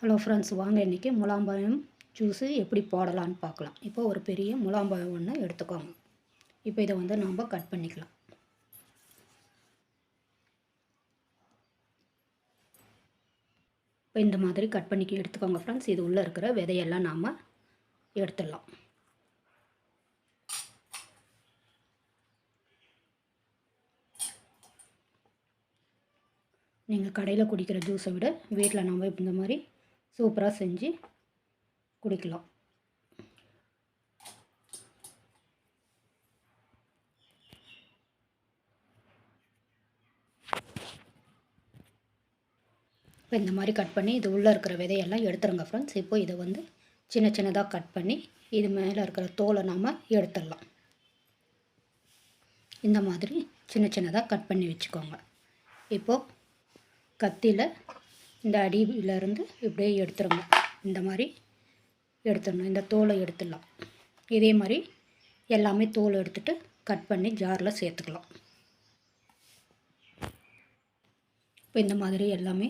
Hello friends வாங்க இன்றைக்கி முலாம்பழம் juice எப்படி போடலான்னு பார்க்கலாம். இப்போ ஒரு பெரிய முலாம்பழம் ஒன்று எடுத்துக்கோங்க. இப்போ இதை வந்து நம்ம கட் பண்ணிக்கலாம். இப்போ இந்த மாதிரி கட் பண்ணி எடுத்துக்கோங்க ஃப்ரெண்ட்ஸ் இது உள்ளே இருக்கிற விதையெல்லாம் நாம் எடுத்துடலாம். நீங்கள் கடையில் குடிக்கிற ஜூஸை விட வீட்டில் நம்ம இந்த மாதிரி சூப்பராக செஞ்சு குடிக்கலாம். இப்போ இந்த மாதிரி கட் பண்ணி இது உள்ளே இருக்கிற விதையெல்லாம் எடுத்துருங்க ஃப்ரெண்ட்ஸ் இப்போ இதை வந்து சின்ன சின்னதாக கட் பண்ணி இது மேலே இருக்கிற தோலை நாம் எடுத்துடலாம். இந்த மாதிரி சின்ன சின்னதாக கட் பண்ணி வச்சுக்கோங்க. இப்போது கத்தியில் இந்த அடியிலேருந்து இப்படியே எடுத்துருங்க இந்த மாதிரி எடுத்துடணும். இந்த தோலை எடுத்துடலாம். இதே மாதிரி எல்லாமே தோல் எடுத்துகிட்டு கட் பண்ணி ஜாரில் சேர்த்துக்கலாம். இப்போ இந்த மாதிரி எல்லாமே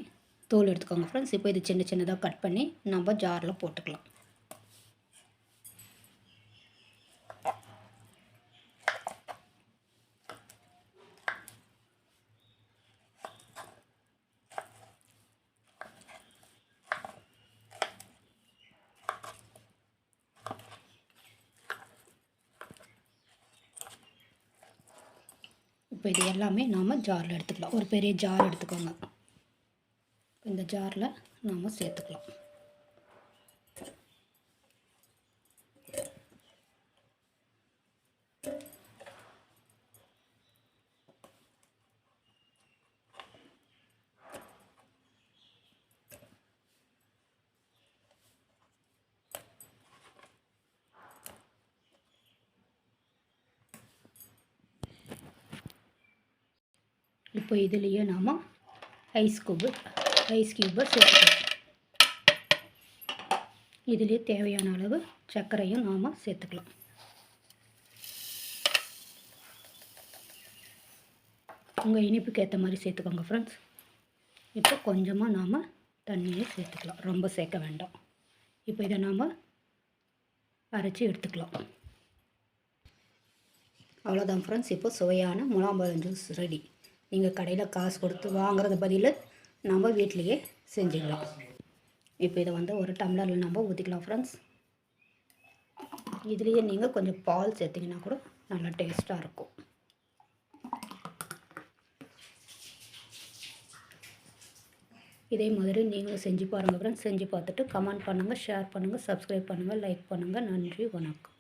தோல் எடுத்துக்கோங்க ஃப்ரெண்ட்ஸ் இப்போ இது சின்ன சின்னதாக கட் பண்ணி நம்ம ஜாரில் போட்டுக்கலாம். இப்போ இது எல்லாமே நாம் ஜாரில் எடுத்துக்கலாம். ஒரு பெரிய ஜார் எடுத்துக்கோங்க. இந்த ஜாரில் நாம் சேர்த்துக்கலாம். இப்போ இதுலேயே நாம் ஐஸ் கூபு ஐஸ் கியூபை சேர்த்துக்கலாம். இதுலேயே தேவையான அளவு சர்க்கரையும் நாம் சேர்த்துக்கலாம். உங்கள் இனிப்புக்கு ஏற்ற மாதிரி சேர்த்துக்கோங்க ஃப்ரெண்ட்ஸ் இப்போ கொஞ்சமாக நாம் தண்ணியை சேர்த்துக்கலாம். ரொம்ப சேர்க்க வேண்டாம். இப்போ இதை நாம் அரைச்சி எடுத்துக்கலாம். அவ்வளோதான் ஃப்ரெண்ட்ஸ் இப்போ சுவையான முலாம்பழம் ஜூஸ் ரெடி நீங்கள் கடையில் காசு கொடுத்து வாங்குறது பதில் நம்ம வீட்லேயே செஞ்சுக்கலாம். இப்போ இதை வந்து ஒரு டம்ளரில் நம்ம ஊற்றிக்கலாம் ஃப்ரெண்ட்ஸ் இதுலேயே நீங்கள் கொஞ்சம் பால் சேர்த்திங்கன்னா கூட நல்லா டேஸ்ட்டாக இருக்கும். இதே மாதிரி நீங்களும் செஞ்சு பாருங்கள் ஃப்ரெண்ட்ஸ் செஞ்சு பார்த்துட்டு கமெண்ட் பண்ணுங்கள் ஷேர் பண்ணுங்கள் சப்ஸ்கிரைப் பண்ணுங்கள் லைக் பண்ணுங்கள் நன்றி வணக்கம்.